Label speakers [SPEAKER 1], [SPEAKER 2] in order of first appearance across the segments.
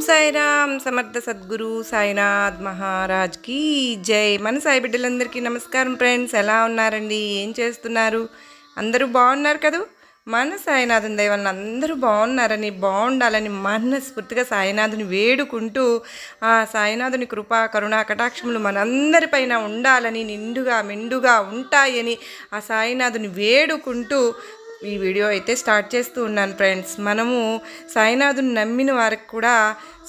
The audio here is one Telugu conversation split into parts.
[SPEAKER 1] సాయిరామ్ సమర్థ సద్గురు సాయినాథ్ మహారాజ్కి జై. మన సాయి బిడ్డలందరికీ నమస్కారం ఫ్రెండ్స్ ఎలా ఉన్నారండి? ఏం చేస్తున్నారు? అందరూ బాగున్నారు కదూ? మన సాయినాథుని దయ అందరూ బాగున్నారని బాగుండాలని మనస్ఫూర్తిగా సాయినాథుని వేడుకుంటూ ఆ సాయినాథుని కృపా కరుణా కటాక్షములు మనందరిపైన ఉండాలని నిండుగా మెండుగా ఉంటాయని ఆ సాయినాథుని వేడుకుంటూ ఈ వీడియో అయితే స్టార్ట్ చేస్తూ ఉన్నాను ఫ్రెండ్స్ మనము సాయినాథుని నమ్మిన వారికి కూడా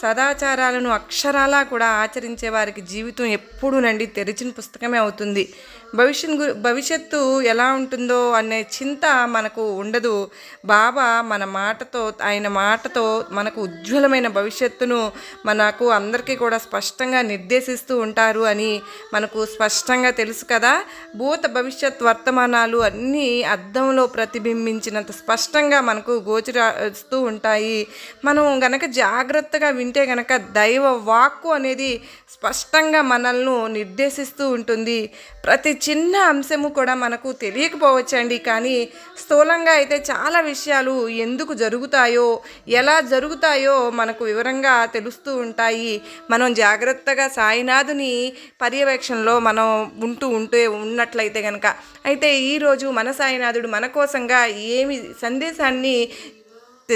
[SPEAKER 1] సదాచారాలను అక్షరాలా కూడా ఆచరించే వారికి జీవితం ఎప్పుడూ నండి తెరిచిన పుస్తకమే అవుతుంది. భవిష్యత్ గు భవిష్యత్తు ఎలా ఉంటుందో అనే చింత మనకు ఉండదు. బాబా మన మాటతో ఆయన మాటతో మనకు ఉజ్వలమైన భవిష్యత్తును మనకు అందరికీ కూడా స్పష్టంగా నిర్దేశిస్తూ ఉంటారు అని మనకు స్పష్టంగా తెలుసు కదా. భూత భవిష్యత్ వర్తమానాలు అన్నీ అద్దంలో ప్రతిబింబించినంత స్పష్టంగా మనకు గోచరిస్తూ ఉంటాయి. మనం గనక జాగ్రత్తగా వింటే గనక దైవ వాక్కు అనేది స్పష్టంగా మనల్ని నిర్దేశిస్తూ ఉంటుంది. ప్రతి చిన్న అంశము కూడా మనకు తెలియకపోవచ్చండి. కానీ స్థూలంగా అయితే చాలా విషయాలు ఎందుకు జరుగుతాయో ఎలా జరుగుతాయో మనకు వివరంగా తెలుస్తూ ఉంటాయి. మనం జాగ్రత్తగా సాయినాథుని పర్యవేక్షణలో మనం ఉంటూ ఉంటే ఉన్నట్లయితే కనుక అయితే ఈరోజు మన సాయినాథుడు మన కోసంగా ఏమి సందేశాన్ని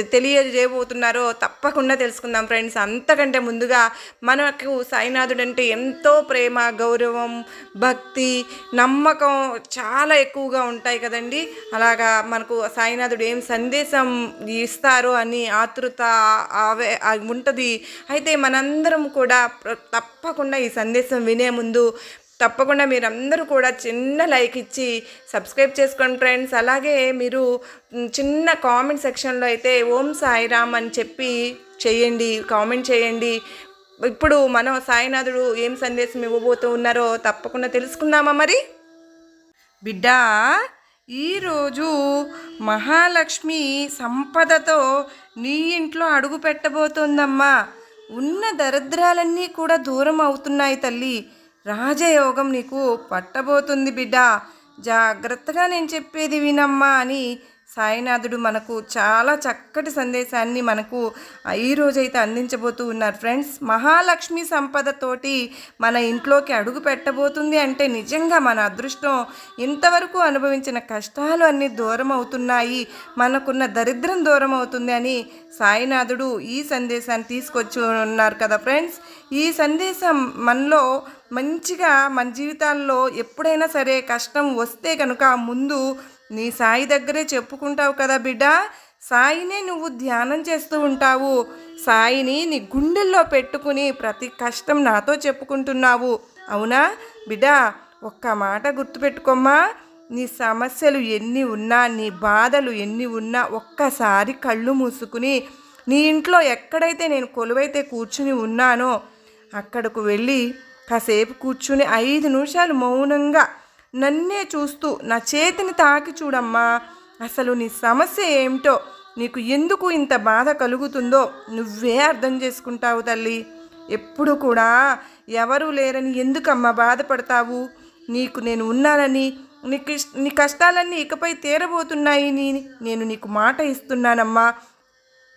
[SPEAKER 1] తెలియజేయబోతున్నారో తప్పకుండా తెలుసుకుందాం ఫ్రెండ్స్. అంతకంటే ముందుగా మనకు సాయినాథుడు అంటే ఎంతో ప్రేమ గౌరవం భక్తి నమ్మకం చాలా ఎక్కువగా ఉంటాయి కదండి. అలాగా మనకు సాయినాథుడు ఏం సందేశం ఇస్తారో అని ఆతృత ఆవే ఉంటుంది. అయితే మనందరం కూడా తప్పకుండా ఈ సందేశం వినే ముందు తప్పకుండా మీరందరూ కూడా చిన్న లైక్ ఇచ్చి సబ్స్క్రైబ్ చేసుకోండి ఫ్రెండ్స్. అలాగే మీరు చిన్న కామెంట్ సెక్షన్లో అయితే ఓం సాయిరామ్ అని చెప్పి చేయండి కామెంట్ చేయండి. ఇప్పుడు మనం సాయినాథుడు ఏం సందేశం ఇవ్వబోతూ ఉన్నారో తప్పకుండా తెలుసుకుందామా మరి? బిడ్డ ఈరోజు మహాలక్ష్మి సంపదతో నీ ఇంట్లో అడుగు పెట్టబోతోందమ్మా. ఉన్న దరిద్రాలన్నీ కూడా దూరం అవుతున్నాయి తల్లి. రాజయోగం నీకు పట్టబోతుంది బిడ్డ. జాగ్రత్తగా నేను చెప్పేది వినమ్మా అని సాయినాథుడు మనకు చాలా చక్కటి సందేశాన్ని మనకు ఈ రోజైతే అందించబోతూ ఉన్నారు. ఫ్రెండ్స్ మహాలక్ష్మి సంపదతోటి మన ఇంట్లోకి అడుగు పెట్టబోతుంది అంటే నిజంగా మన అదృష్టం. ఇంతవరకు అనుభవించిన కష్టాలు అన్నీ దూరం అవుతున్నాయి మనకున్న దరిద్రం దూరం అవుతుంది అని సాయినాథుడు ఈ సందేశాన్ని తీసుకొచ్చి ఉన్నారు కదా ఫ్రెండ్స్. ఈ సందేశం మనలో మంచిగా మన జీవితాల్లో ఎప్పుడైనా సరే కష్టం వస్తే కనుక ముందు నీ సాయి దగ్గరే చెప్పుకుంటావు కదా బిడ్డ? సాయినే నువ్వు ధ్యానం చేస్తూ ఉంటావు. సాయిని నీ గుండెల్లో పెట్టుకుని ప్రతి కష్టం నాతో చెప్పుకుంటున్నావు. అవునా? బిడ్డ ఒక్క మాట గుర్తుపెట్టుకోమ్మా. నీ సమస్యలు ఎన్ని ఉన్నా నీ బాధలు ఎన్ని ఉన్నా ఒక్కసారి కళ్ళు మూసుకుని నీ ఇంట్లో ఎక్కడైతే నేను కొలువైతే కూర్చుని ఉన్నానో అక్కడకు వెళ్ళి కాసేపు కూర్చుని ఐదు నిమిషాలు మౌనంగా నన్నే చూస్తూ నా చేతిని తాకి చూడమ్మా అసలు నీ సమస్య ఏమిటో నీకు ఎందుకు ఇంత బాధ కలుగుతుందో నువ్వే అర్థం చేసుకుంటావు తల్లి. ఎప్పుడు కూడా ఎవరూ లేరని ఎందుకమ్మా బాధపడతావు? నీకు నేను ఉన్నానని నీ ఇష్- నీ కష్టాలన్నీ ఇకపై తీరబోతున్నాయి నేను నీకు మాట ఇస్తున్నానమ్మా.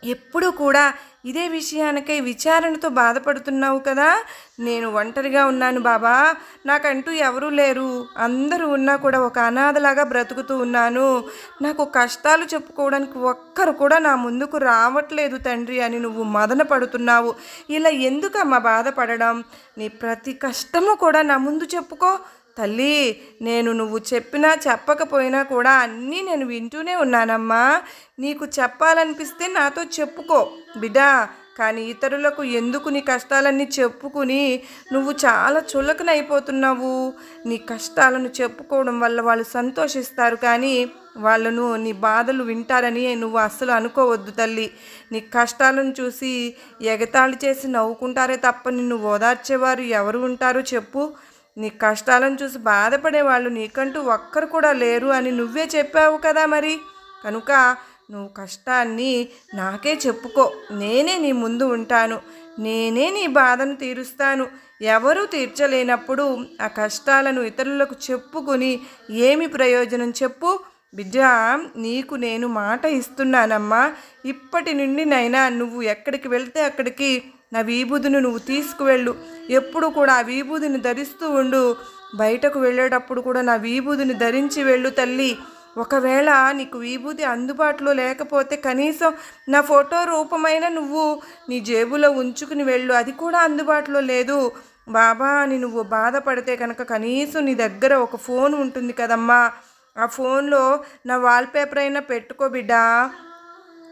[SPEAKER 1] ఎప్పుడు కూడా ఇదే విషయానికై విచారణతో బాధపడుతున్నావు కదా? నేను ఒంటరిగా ఉన్నాను బాబా. నాకంటూ ఎవరూ లేరు. అందరూ ఉన్నా కూడా ఒక అనాథలాగా బ్రతుకుతూ ఉన్నాను. నాకు కష్టాలు చెప్పుకోవడానికి ఒక్కరు కూడా నా ముందుకు రావట్లేదు తండ్రి అని నువ్వు మదన పడుతున్నావు. ఇలా ఎందుకమ్మా బాధపడడం? నీ ప్రతి కష్టము కూడా నా ముందు చెప్పుకో. తల్లి నేను నువ్వు చెప్పినా చెప్పకపోయినా కూడా అన్నీ నేను వింటూనే ఉన్నానమ్మా. నీకు చెప్పాలనిపిస్తే నాతో చెప్పుకో. బిడ్డా కానీ ఇతరులకు ఎందుకు నీ కష్టాలన్నీ చెప్పుకుని నువ్వు చాలా చులకనైపోతున్నావు? నీ కష్టాలను చెప్పుకోవడం వల్ల వాళ్ళు సంతోషిస్తారు కానీ వాళ్ళను నీ బాధలు వింటారని నువ్వు అస్సలు అనుకోవద్దు తల్లి. నీ కష్టాలను చూసి ఎగతాళి చేసి నవ్వుకుంటారే తప్ప నిన్ను ఓదార్చేవారు ఎవరు ఉంటారో చెప్పు. నీ కష్టాలను చూసి బాధపడే వాళ్ళు నీకంటూ ఒక్కరు కూడా లేరు అని నువ్వే చెప్పావు కదా మరి. కనుక నువ్వు కష్టాన్ని నాకే చెప్పుకో. నేనే నీ ముందు ఉంటాను. నేనే నీ బాధను తీరుస్తాను. ఎవరూ తీర్చలేనప్పుడు ఆ కష్టాలను ఇతరులకు చెప్పుకొని ఏమి ప్రయోజనం చెప్పు? బిడ్డ నీకు నేను మాట ఇస్తున్నానమ్మా. ఇప్పటి నుండి నైనా నువ్వు ఎక్కడికి వెళ్తే అక్కడికి నా విభూదిని నువ్వు తీసుకువెళ్ళు. ఎప్పుడు కూడా ఆ విభూదిని ధరిస్తూ ఉండు. బయటకు వెళ్ళేటప్పుడు కూడా నా విభూదిని ధరించి వెళ్ళు తల్లి. ఒకవేళ నీకు విభూతి అందుబాటులో లేకపోతే కనీసం నా ఫోటో రూపమైన నువ్వు నీ జేబులో ఉంచుకుని వెళ్ళు. అది కూడా అందుబాటులో లేదు. బాబా అని నువ్వు బాధపడితే కనుక కనీసం నీ దగ్గర ఒక ఫోన్ ఉంటుంది కదమ్మా. ఆ ఫోన్లో నా వాల్పేపర్ అయినా పెట్టుకో బిడ్డా.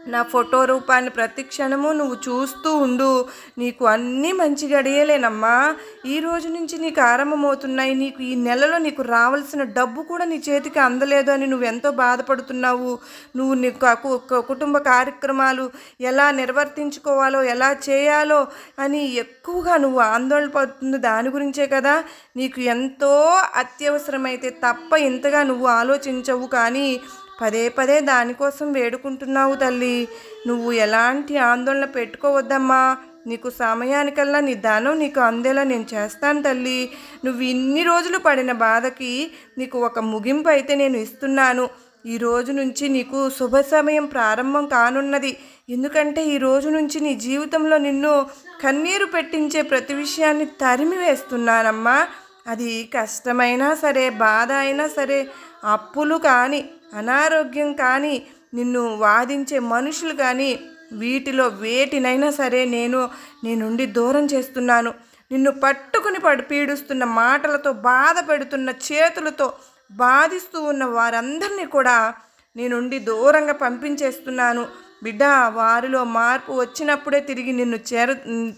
[SPEAKER 1] నా ఫోటో రూపాన్ని ప్రతి క్షణము నువ్వు చూస్తూ ఉండు. నీకు అన్నీ మంచి గడియలేనమ్మా ఈ రోజు నుంచి నీకు ఆరంభమవుతున్నాయి. నీకు ఈ నెలలో నీకు రావాల్సిన డబ్బు కూడా నీ చేతికి అందలేదు అని నువ్వు ఎంతో బాధపడుతున్నావు. నువ్వు నీ కు- కుటుంబ కార్యక్రమాలు ఎలా నిర్వర్తించుకోవాలో ఎలా చేయాలో అని ఎక్కువగా నువ్వు ఆందోళన పడుతుంది దాని గురించే కదా. నీకు ఎంతో అత్యవసరమైతే తప్ప ఇంతగా నువ్వు ఆలోచించవు కానీ పదే పదే దానికోసం వేడుకుంటున్నావు తల్లి. నువ్వు ఎలాంటి ఆందోళన పెట్టుకోవద్దమ్మా. నీకు సమయానికల్లా నీ దానం నీకు అందేలా నేను చేస్తాను తల్లి. నువ్వు ఇన్ని రోజులు పడిన బాధకి నీకు ఒక ముగింపు అయితే నేను ఇస్తున్నాను. ఈ రోజు నుంచి నీకు శుభ సమయం ప్రారంభం కానున్నది. ఎందుకంటే ఈ రోజు నుంచి నీ జీవితంలో నిన్ను కన్నీరు పెట్టించే ప్రతి విషయాన్ని తరిమి వేస్తున్నానమ్మా అది కష్టమైనా సరే బాధ అయినా సరే అప్పులు కానీ అనారోగ్యం కానీ నిన్ను వాదించే మనుషులు కానీ వీటిలో వేటినైనా సరే నేను నీ నుండి దూరం చేస్తున్నాను. నిన్ను పట్టుకుని పడి పీడిస్తున్న మాటలతో బాధ పెడుతున్న చేతులతో బాధిస్తూ ఉన్న వారందరినీ కూడా నీ నుండి దూరంగా పంపించేస్తున్నాను. బిడ్డ వారిలో మార్పు వచ్చినప్పుడే తిరిగి నిన్ను చేరు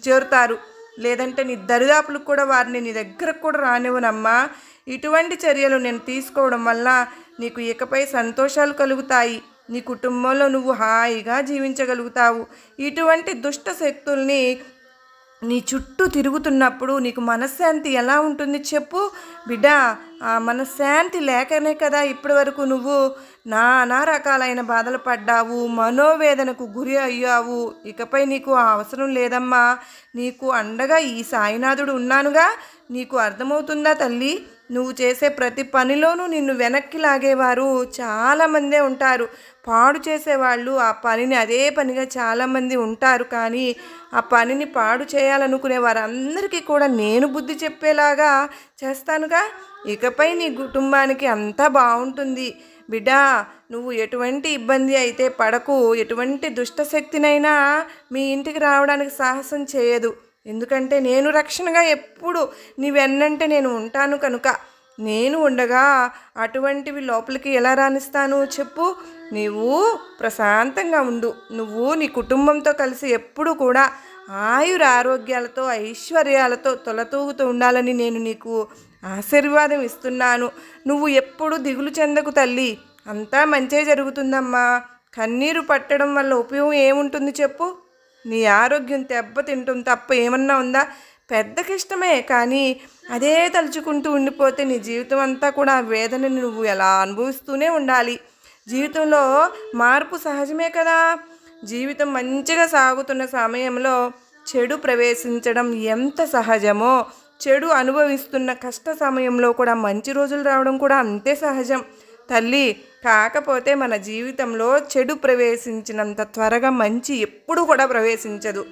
[SPEAKER 1] చేరుతారు. లేదంటే నీ దరిదాపులకు కూడా వారిని నీ దగ్గరకు కూడా రానివ్వనమ్మా. ఇటువంటి చర్యలు నేను తీసుకోవడం వల్ల నీకు ఇకపై సంతోషాలు కలుగుతాయి. నీ కుటుంబంలో నువ్వు హాయిగా జీవించగలుగుతావు. ఇటువంటి దుష్ట శక్తుల్ని నీ చుట్టూ తిరుగుతున్నప్పుడు నీకు మనశ్శాంతి ఎలా ఉంటుంది చెప్పు. బిడ్డ ఆ మనశ్శాంతి లేకనే కదా ఇప్పటి వరకు నువ్వు నానా రకాలైన బాధలు పడ్డావు మనోవేదనకు గురి అయ్యావు. ఇకపై నీకు ఆ అవసరం లేదమ్మా. నీకు అండగా ఈ సాయినాథుడు ఉన్నానుగా. నీకు అర్థమవుతుందా తల్లి? నువ్వు చేసే ప్రతి పనిలోనూ నిన్ను వెనక్కి లాగేవారు చాలామందే ఉంటారు. పాడు చేసేవాళ్ళు ఆ పనిని అదే పనిగా చాలామంది ఉంటారు. కానీ ఆ పనిని పాడు చేయాలనుకునే వారందరికీ కూడా నేను బుద్ధి చెప్పేలాగా చేస్తానుగా. ఇకపై నీ కుటుంబానికి అంతా బాగుంటుంది. బిడ్డా నువ్వు ఎటువంటి ఇబ్బంది అయితే పడకు. ఎటువంటి దుష్టశక్తినైనా మీ ఇంటికి రావడానికి సాహసం చేయదు. ఎందుకంటే నేను రక్షణగా ఎప్పుడు నీ వెన్నంటే నేను ఉంటాను కనుక నేను ఉండగా అటువంటివి లోపలికి ఎలా రాణిస్తాను చెప్పు. నీవు ప్రశాంతంగా ఉండు. నువ్వు నీ కుటుంబంతో కలిసి ఎప్పుడు కూడా ఆయుర ఆరోగ్యాలతో ఐశ్వర్యాలతో తొలతూగుతూ ఉండాలని నేను నీకు ఆశీర్వాదం ఇస్తున్నాను. నువ్వు ఎప్పుడు దిగులు చెందకు తల్లి. అంతా మంచే జరుగుతుందమ్మా. కన్నీరు పట్టడం వల్ల ఉపయోగం ఏముంటుంది చెప్పు. నీ ఆరోగ్యం దెబ్బతింటుంది తప్ప ఏమన్నా ఉందా? పెద్దకి ఇష్టమే కానీ అదే తలుచుకుంటూ ఉండిపోతే నీ జీవితం అంతా కూడా ఆ వేదనని నువ్వు ఎలా అనుభవిస్తూనే ఉండాలి. జీవితంలో మార్పు సహజమే కదా. జీవితం మంచిగా సాగుతున్న సమయంలో చెడు ప్రవేశించడం ఎంత సహజమో చెడు అనుభవిస్తున్న కష్ట సమయంలో కూడా మంచి రోజులు రావడం కూడా అంతే సహజం. తల్లి కాకపోతే మన జీవితంలో చెడు ప్రవేశించినంత త్వరగా మంచి ఎప్పుడు కూడా ప్రవేశించదు.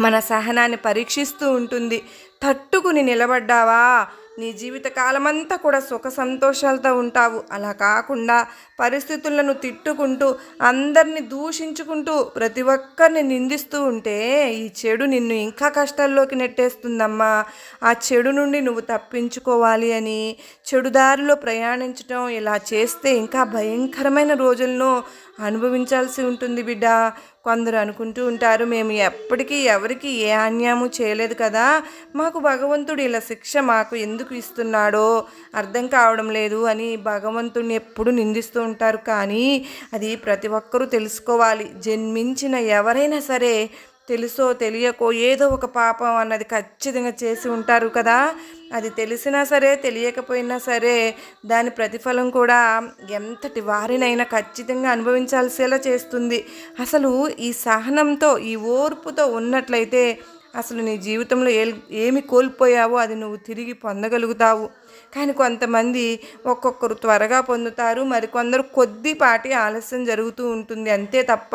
[SPEAKER 1] మన సహనాన్ని పరీక్షిస్తూ ఉంటుంది. తట్టుకుని నిలబడ్డావా? నీ జీవిత కాలమంతా కూడా సుఖ సంతోషాలతో ఉంటావు. అలా కాకుండా పరిస్థితులను తిట్టుకుంటూ అందరిని దూషించుకుంటూ ప్రతి ఒక్కరిని నిందిస్తూ ఉంటే ఈ చెడు నిన్ను ఇంకా కష్టాల్లోకి నెట్టేస్తుందమ్మా. ఆ చెడు నుండి నువ్వు తప్పించుకోవాలి అని చెడు దారిలో ప్రయాణించడం ఇలా చేస్తే ఇంకా భయంకరమైన రోజులను అనుభవించాల్సి ఉంటుంది బిడ్డ. కొందరు అనుకుంటూ ఉంటారు మేము ఎప్పటికీ ఎవరికి ఏ అన్యాయము చేయలేదు కదా. మాకు భగవంతుడు ఇలా శిక్ష మాకు ఎందుకు ఇస్తున్నాడో అర్థం కావడం లేదు అని భగవంతుడిని ఎప్పుడు నిందిస్తూ ఉంటారు. కానీ అది ప్రతి ఒక్కరూ తెలుసుకోవాలి. జన్మించిన ఎవరైనా సరే తెలుసో తెలియకో ఏదో ఒక పాపం అన్నది ఖచ్చితంగా చేసి ఉంటారు కదా. అది తెలిసినా సరే తెలియకపోయినా సరే దాని ప్రతిఫలం కూడా ఎంతటి వారినైనా ఖచ్చితంగా అనుభవించాల్సేలా చేస్తుంది. అసలు ఈ సహనంతో ఈ ఓర్పుతో ఉన్నట్లయితే అసలు నీ జీవితంలో ఏ ఏమి కోల్పోయావో అది నువ్వు తిరిగి పొందగలుగుతావు. కానీ కొంతమంది ఒక్కొక్కరు త్వరగా పొందుతారు. మరికొందరు కొద్దిపాటి ఆలస్యం జరుగుతూ ఉంటుంది. అంతే తప్ప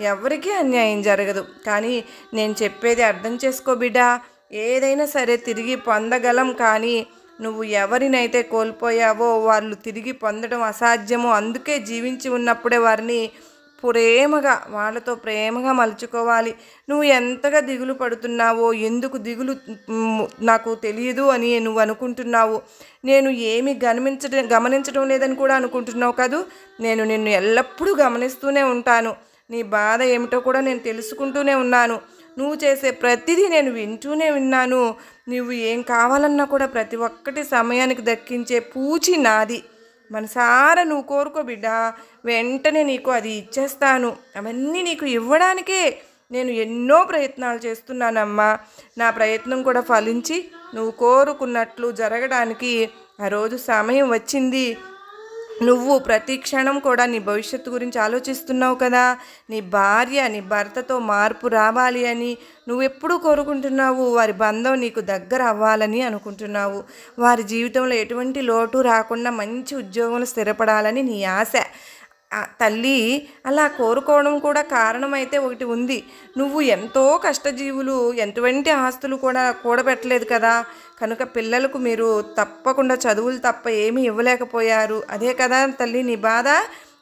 [SPEAKER 1] ఎవరికీ అన్యాయం జరగదు. కానీ నేను చెప్పేది అర్థం చేసుకో బిడ్డా. ఏదైనా సరే తిరిగి పొందగలం. కానీ నువ్వు ఎవరినైతే కోల్పోయావో వాళ్ళు తిరిగి పొందడం అసాధ్యమో. అందుకే జీవించి ఉన్నప్పుడే వారిని ప్రేమగా వాళ్ళతో ప్రేమగా మలుచుకోవాలి. నువ్వు ఎంతగా దిగులు పడుతున్నావో ఎందుకు దిగులు నాకు తెలియదు అని నువ్వు అనుకుంటున్నావు. నేను ఏమి గమనించడం గమనించడం లేదని కూడా అనుకుంటున్నావు కాదు? నేను నిన్ను ఎల్లప్పుడూ గమనిస్తూనే ఉంటాను. నీ బాధ ఏమిటో కూడా నేను తెలుసుకుంటూనే ఉన్నాను. నువ్వు చేసే ప్రతిదీ నేను వింటూనే విన్నాను నువ్వు ఏం కావాలన్నా కూడా ప్రతి ఒక్కటి సమయానికి దక్కించే పూచి నాది. మనసారా నువ్వు కోరుకో బిడ్డ వెంటనే నీకు అది ఇచ్చేస్తాను. అవన్నీ నీకు ఇవ్వడానికే నేను ఎన్నో ప్రయత్నాలు చేస్తున్నానమ్మా. నా ప్రయత్నం కూడా ఫలించి నువ్వు కోరుకున్నట్లు జరగడానికి ఆ రోజు సమయం వచ్చింది. నువ్వు ప్రతి క్షణం కూడా నీ భవిష్యత్తు గురించి ఆలోచిస్తున్నావు కదా. నీ భార్య నీ భర్తతో మార్పు రావాలి అని నువ్వు ఎప్పుడూ కోరుకుంటున్నావు. వారి బంధం నీకు దగ్గర అవ్వాలని అనుకుంటున్నావు. వారి జీవితంలో ఎటువంటి లోటు రాకుండా మంచి ఉద్యోగంలో స్థిరపడాలని నీ ఆశ. తల్లి అలా కోరుకోవడం కూడా కారణమైతే ఒకటి ఉంది. నువ్వు ఎంతో కష్టజీవులు ఎటువంటి ఆస్తులు కూడా కూడబెట్టలేదు కదా. కనుక పిల్లలకు మీరు తప్పకుండా చదువులు తప్ప ఏమీ ఇవ్వలేకపోయారు. అదే కదా తల్లి నీ బాధ?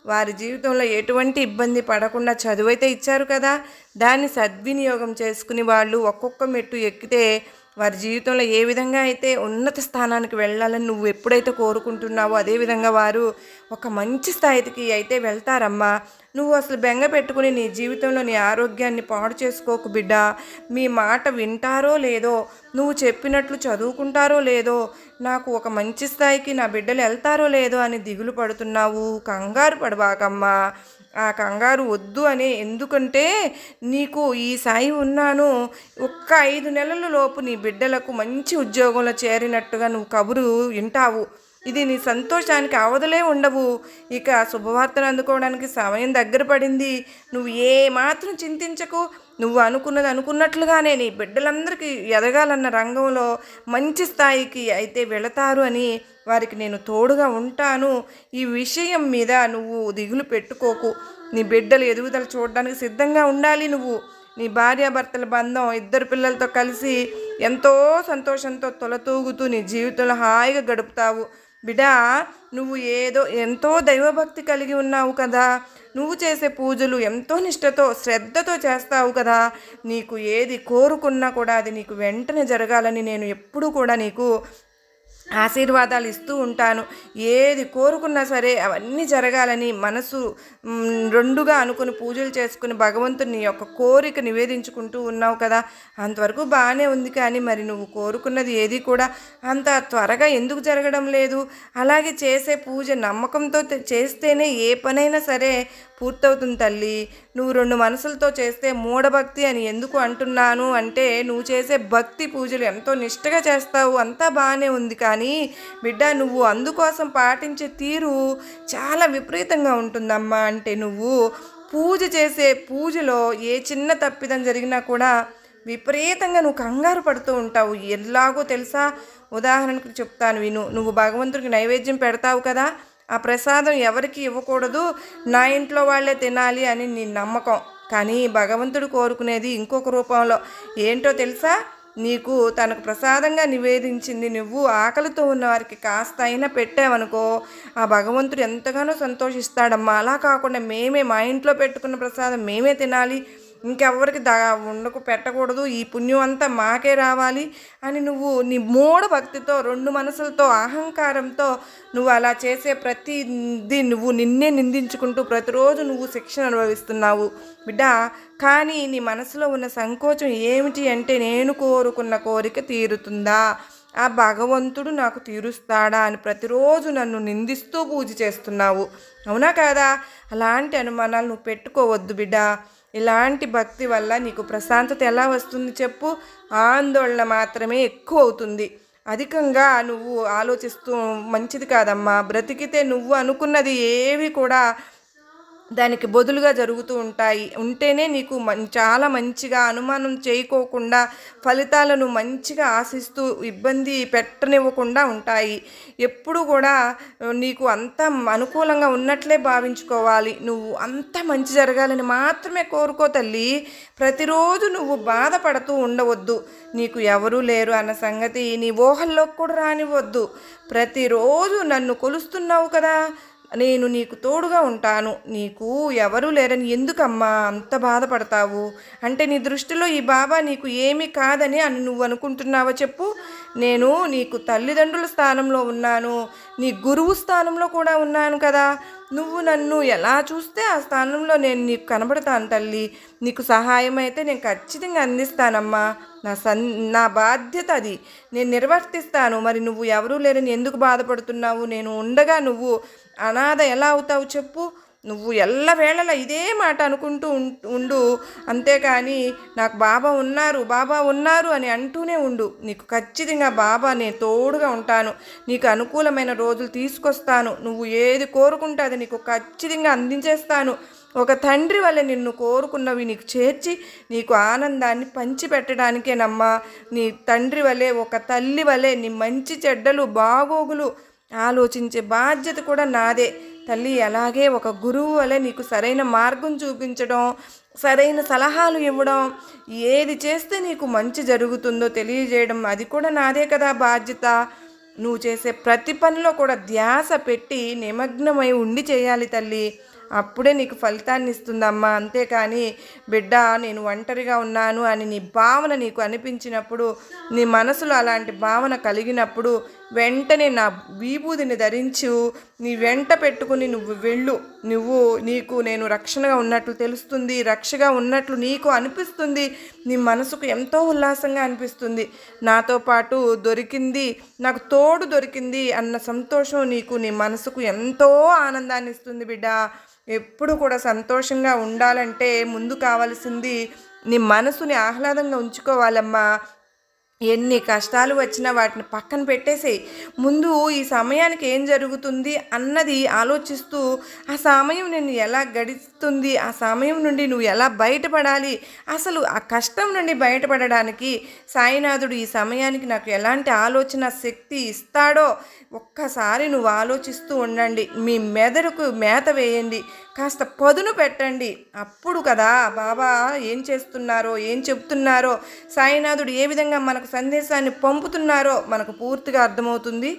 [SPEAKER 1] వారి జీవితంలో ఎటువంటి ఇబ్బంది పడకుండా చదువు అయితే ఇచ్చారు కదా? దాన్ని సద్వినియోగం చేసుకుని వాళ్ళు ఒక్కొక్క మెట్టు ఎక్కితే వారి జీవితంలో ఏ విధంగా అయితే ఉన్నత స్థానానికి వెళ్ళాలని నువ్వు ఎప్పుడైతే కోరుకుంటున్నావో అదేవిధంగా వారు ఒక మంచి స్థాయికి అయితే వెళ్తారమ్మా. నువ్వు అసలు బెంగ పెట్టుకుని నీ జీవితంలో నీ ఆరోగ్యాన్ని పాడు చేసుకోకు బిడ్డ. మీ మాట వింటారో లేదో నువ్వు చెప్పినట్లు చదువుకుంటారో లేదో నాకు ఒక మంచి స్థాయికి నా బిడ్డలు వెళ్తారో లేదో అని దిగులు పడుతున్నావు. కంగారు పడబాకమ్మా. ఆ కంగారు వద్దు అని ఎందుకంటే నీకు ఈ సాయి ఉన్నాను. ఒక్క ఐదు నెలల లోపు నీ బిడ్డలకు మంచి ఉద్యోగంలో చేరినట్టుగా నువ్వు కబురు వింటావు. ఇది నీ సంతోషానికి అవధులే ఉండవు. ఇక శుభవార్తను అందుకోవడానికి సమయం దగ్గర పడింది. నువ్వు ఏ మాత్రం చింతించకు. నువ్వు అనుకున్నది అనుకున్నట్లుగానే నీ బిడ్డలందరికీ ఎదగాలన్న రంగంలో మంచి స్థాయికి అయితే వెళతారు అని వారికి నేను తోడుగా ఉంటాను. ఈ విషయం మీద నువ్వు దిగులు పెట్టుకోకు. నీ బిడ్డలు ఎదుగుదల చూడడానికి సిద్ధంగా ఉండాలి నువ్వు. నీ భార్యాభర్తల బంధం ఇద్దరు పిల్లలతో కలిసి ఎంతో సంతోషంతో తొలతూగుతూ నీ జీవితంలో హాయిగా గడుపుతావు. బిడా నువ్వు ఏదో ఎంతో దైవభక్తి కలిగి ఉన్నావు కదా. నువ్వు చేసే పూజలు ఎంతో నిష్టతో శ్రద్ధతో చేస్తావు కదా. నీకు ఏది కోరుకున్నా కూడా అది నీకు వెంటనే జరగాలని నేను ఎప్పుడూ కూడా నీకు ఆశీర్వాదాలు ఇస్తూ ఉంటాను. ఏది కోరుకున్నా సరే అవన్నీ జరగాలని మనసు రెండుగా అనుకుని పూజలు చేసుకుని భగవంతుని యొక్క కోరిక నివేదించుకుంటూ ఉన్నావు కదా. అంతవరకు బాగానే ఉంది కానీ మరి నువ్వు కోరుకున్నది ఏది కూడా అంత త్వరగా ఎందుకు జరగడం లేదు? అలాగే చేసే పూజ నమ్మకంతో చేస్తేనే ఏ పనైనా సరే పూర్తవుతుంది తల్లి. నువ్వు రెండు మనసులతో చేస్తే మూఢభక్తి అని ఎందుకు అంటున్నాను అంటే నువ్వు చేసే భక్తి పూజలు ఎంతో నిష్టగా చేస్తావు అంతా బాగానే ఉంది. కానీ బిడ్డ నువ్వు అందుకోసం పాటించే తీరు చాలా విపరీతంగా ఉంటుందమ్మా. అంటే నువ్వు పూజ చేసే పూజలో ఏ చిన్న తప్పిదం జరిగినా కూడా విపరీతంగా నువ్వు కంగారు పడుతూ ఉంటావు. ఎలాగో తెలుసా? ఉదాహరణకు చెప్తాను విను. నువ్వు భగవంతుడికి నైవేద్యం పెడతావు కదా ఆ ప్రసాదం ఎవరికి ఇవ్వకూడదు నా ఇంట్లో వాళ్ళే తినాలి అని నీ నమ్మకం. కానీ భగవంతుడు కోరుకునేది ఇంకొక రూపంలో. ఏంటో తెలుసా? నీకు తనకు ప్రసాదంగా నివేదించింది నువ్వు ఆకలితో ఉన్న వారికి కాస్త అయినా పెట్టావనుకో ఆ భగవంతుడు ఎంతగానో సంతోషిస్తాడమ్మా. అలా కాకుండా మేమే మా ఇంట్లో పెట్టుకున్న ప్రసాదం మేమే తినాలి. ఇంకెవ్వరికి దా ఉండకు పెట్టకూడదు ఈ పుణ్యం అంతా మాకే రావాలి అని నువ్వు నీ మూఢ భక్తితో రెండు మనసులతో అహంకారంతో నువ్వు అలా చేసే ప్రతిది నువ్వు నిన్నే నిందించుకుంటూ ప్రతిరోజు నువ్వు శిక్షణ అనుభవిస్తున్నావు. బిడ్డ కానీ నీ మనసులో ఉన్న సంకోచం ఏమిటి అంటే నేను కోరుకున్న కోరిక తీరుతుందా? ఆ భగవంతుడు నాకు తీరుస్తాడా అని ప్రతిరోజు నన్ను నిందిస్తూ పూజ చేస్తున్నావు. అవునా కాదా? అలాంటి అనుమానాలు నువ్వు పెట్టుకోవద్దు బిడ్డ. ఇలాంటి భక్తి వల్ల నీకు ప్రశాంతత ఎలా వస్తుంది చెప్పు? ఆందోళన మాత్రమే ఎక్కువ అవుతుంది. అధికంగా నువ్వు ఆలోచిస్తూ మంచిది కాదమ్మా. బ్రతికితే నువ్వు అనుకున్నది ఏవి కూడా దానికి బదులుగా జరుగుతూ ఉంటాయి. ఉంటేనే నీకు మం చాలా మంచిగా అనుమానం చేయకోకుండా ఫలితాలను మంచిగా ఆశిస్తూ ఇబ్బంది పెట్టనివ్వకుండా ఉంటాయి. ఎప్పుడు కూడా నీకు అంత అనుకూలంగా ఉన్నట్లే భావించుకోవాలి. నువ్వు అంత మంచి జరగాలని మాత్రమే కోరుకో తల్లి. ప్రతిరోజు నువ్వు బాధపడుతూ ఉండవద్దు. నీకు ఎవరూ లేరు అన్న సంగతి నీ ఊహల్లోకి కూడా రానివ్వద్దు. ప్రతిరోజు నన్ను కొలుస్తున్నావు కదా. నేను నీకు తోడుగా ఉంటాను. నీకు ఎవరూ లేరని ఎందుకమ్మా అంత బాధపడతావు? అంటే నీ దృష్టిలో ఈ బాబా నీకు ఏమీ కాదని అని నువ్వు అనుకుంటున్నావా చెప్పు. నేను నీకు తల్లిదండ్రుల స్థానంలో ఉన్నాను. నీ గురువు స్థానంలో కూడా ఉన్నాను కదా. నువ్వు నన్ను ఎలా చూస్తే ఆ స్థానంలో నేను నీకు కనబడతాను తల్లి. నీకు సహాయం అయితే నేను ఖచ్చితంగా అందిస్తానమ్మా. నా సన్ నా బాధ్యత అది. నేను నిర్వర్తిస్తాను. మరి నువ్వు ఎవరూ లేరని ఎందుకు బాధపడుతున్నావు? నేను ఉండగా నువ్వు అనాథ ఎలా అవుతావు చెప్పు. నువ్వు ఎల్లవేళలా ఇదే మాట అనుకుంటూ ఉం- ఉండు. అంతేకాని నాకు బాబా ఉన్నారు బాబా ఉన్నారు అని అంటూనే ఉండు. నీకు ఖచ్చితంగా బాబా నేను తోడుగా ఉంటాను. నీకు అనుకూలమైన రోజులు తీసుకొస్తాను. నువ్వు ఏది కోరుకుంటే అది నీకు ఖచ్చితంగా అందించేస్తాను. ఒక తండ్రి వల్ల నిన్ను కోరుకున్నవి నీకు చేర్చి నీకు ఆనందాన్ని పంచిపెట్టడానికేనమ్మా. నీ తండ్రి వలె ఒక తల్లి వలె నీ మంచి చెడ్డలు బాగోగులు ఆలోచించే బాధ్యత కూడా నాదే. తల్లి అలాగే ఒక గురువు వలె నీకు సరైన మార్గం చూపించడం సరైన సలహాలు ఇవ్వడం ఏది చేస్తే నీకు మంచి జరుగుతుందో తెలియజేయడం అది కూడా నాదే కదా బాధ్యత. నువ్వు చేసే ప్రతి పనిలో కూడా ధ్యాస పెట్టి నిమగ్నమై ఉండి చేయాలి తల్లి. అప్పుడే నీకు ఫలితాన్ని ఇస్తుందమ్మా. అంతేకాని బిడ్డ నేను ఒంటరిగా ఉన్నాను అని నీ భావన నీకు అనిపించినప్పుడు నీ మనసులో అలాంటి భావన కలిగినప్పుడు వెంటనే నా విభూదిని ధరించు. నీ వెంట పెట్టుకుని నువ్వు వెళ్ళు. నువ్వు నీకు నేను రక్షణగా ఉన్నట్లు తెలుస్తుంది. రక్షగా ఉన్నట్లు నీకు అనిపిస్తుంది. నీ మనసుకు ఎంతో ఉల్లాసంగా అనిపిస్తుంది. నాతో పాటు దొరికింది నాకు తోడు దొరికింది అన్న సంతోషం నీకు నీ మనసుకు ఎంతో ఆనందాన్ని ఇస్తుంది బిడ్డ. ఎప్పుడు కూడా సంతోషంగా ఉండాలంటే ముందు కావాల్సింది నీ మనసుని ఆహ్లాదంగా ఉంచుకోవాలమ్మా. ఎన్ని కష్టాలు వచ్చినా వాటిని పక్కన పెట్టేసేయి. ముందు ఈ సమయానికి ఏం జరుగుతుంది అన్నది ఆలోచిస్తూ ఆ సమయం నేను ఎలా గడుస్తుంది ఆ సమయం నుండి నువ్వు ఎలా బయటపడాలి అసలు ఆ కష్టం నుండి బయటపడడానికి సాయినాథుడు ఈ సమయానికి నాకు ఎలాంటి ఆలోచన శక్తి ఇస్తాడో ఒక్కసారి నువ్వు ఆలోచిస్తూ ఉండండి. మీ మెదడుకు మేత వేయండి. కాస్త పదును పెట్టండి. అప్పుడు కదా బాబా ఏం చేస్తున్నారో ఏం చెప్తున్నారో సాయినాథుడు ఏ విధంగా మనకు సందేశాన్ని పంపుతున్నారో మనకు పూర్తిగా అర్థమవుతుంది.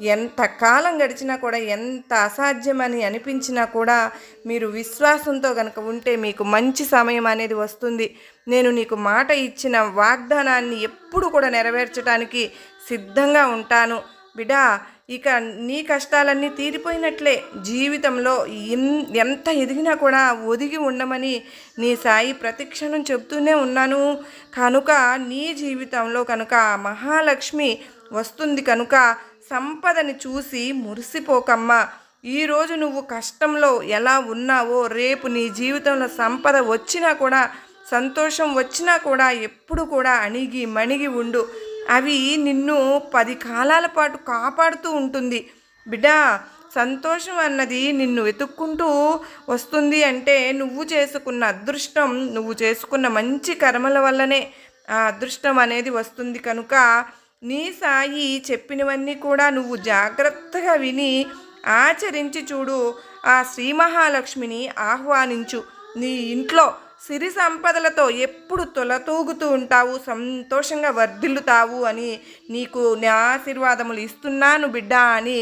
[SPEAKER 1] ఎంత కాలం గడిచినా కూడా ఎంత అసాధ్యమని అనిపించినా కూడా మీరు విశ్వాసంతో కనుక ఉంటే మీకు మంచి సమయం అనేది వస్తుంది. నేను నీకు మాట ఇచ్చిన వాగ్దానాన్ని ఎప్పుడు కూడా నెరవేర్చడానికి సిద్ధంగా ఉంటాను. బిడా ఇక నీ కష్టాలన్నీ తీరిపోయినట్లే. జీవితంలో ఎన్- ఎంత ఎదిగినా కూడా ఒదిగి ఉండమని నీ సాయి ప్రతిక్షణం చెప్తూనే ఉన్నాను. కనుక నీ జీవితంలో కనుక మహాలక్ష్మి వస్తుంది కనుక సంపదని చూసి మురిసిపోకమ్మా. ఈరోజు నువ్వు కష్టంలో ఎలా ఉన్నావో రేపు నీ జీవితంలో సంపద వచ్చినా కూడా సంతోషం వచ్చినా కూడా ఎప్పుడు కూడా అణిగి మణిగి ఉండు. అవి నిన్ను పది కాలాల పాటు కాపాడుతూ ఉంటుంది. బిడ్డా సంతోషం అన్నది నిన్ను వెతుక్కుంటూ వస్తుంది అంటే నువ్వు చేసుకున్న అదృష్టం నువ్వు చేసుకున్న మంచి కర్మల వల్లనే ఆ అదృష్టం అనేది వస్తుంది కనుక నీ సాయి చెప్పినవన్నీ కూడా నువ్వు జాగ్రత్తగా విని ఆచరించి చూడు. ఆ శ్రీ మహాలక్ష్మిని ఆహ్వానించు. నీ ఇంట్లో సిరి సంపదలతో ఎప్పుడు తొలతూగుతూ ఉంటావు సంతోషంగా వర్ధిల్లుతావు అని నీకు నా ఆశీర్వాదములు ఇస్తున్నాను బిడ్డ అని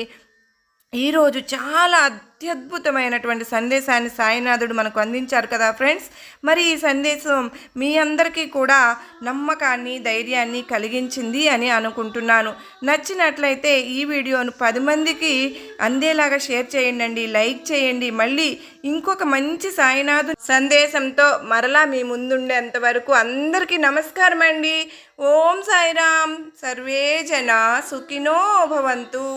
[SPEAKER 1] ఈరోజు చాలా అత్యద్భుతమైనటువంటి సందేశాన్ని సాయినాథుడు మనకు అందించారు కదా ఫ్రెండ్స్. మరి ఈ సందేశం మీ అందరికీ కూడా నమ్మకాన్ని ధైర్యాన్ని కలిగించింది అని అనుకుంటున్నాను. నచ్చినట్లయితే ఈ వీడియోను పది మందికి అందేలాగా షేర్ చేయండి లైక్ చేయండి. మళ్ళీ ఇంకొక మంచి సాయినాథు సందేశంతో మరలా మీ ముందుండేంత వరకు అందరికీ నమస్కారం అండి. ఓం సాయిరామ్. సర్వే జన సుఖినో భవంతు.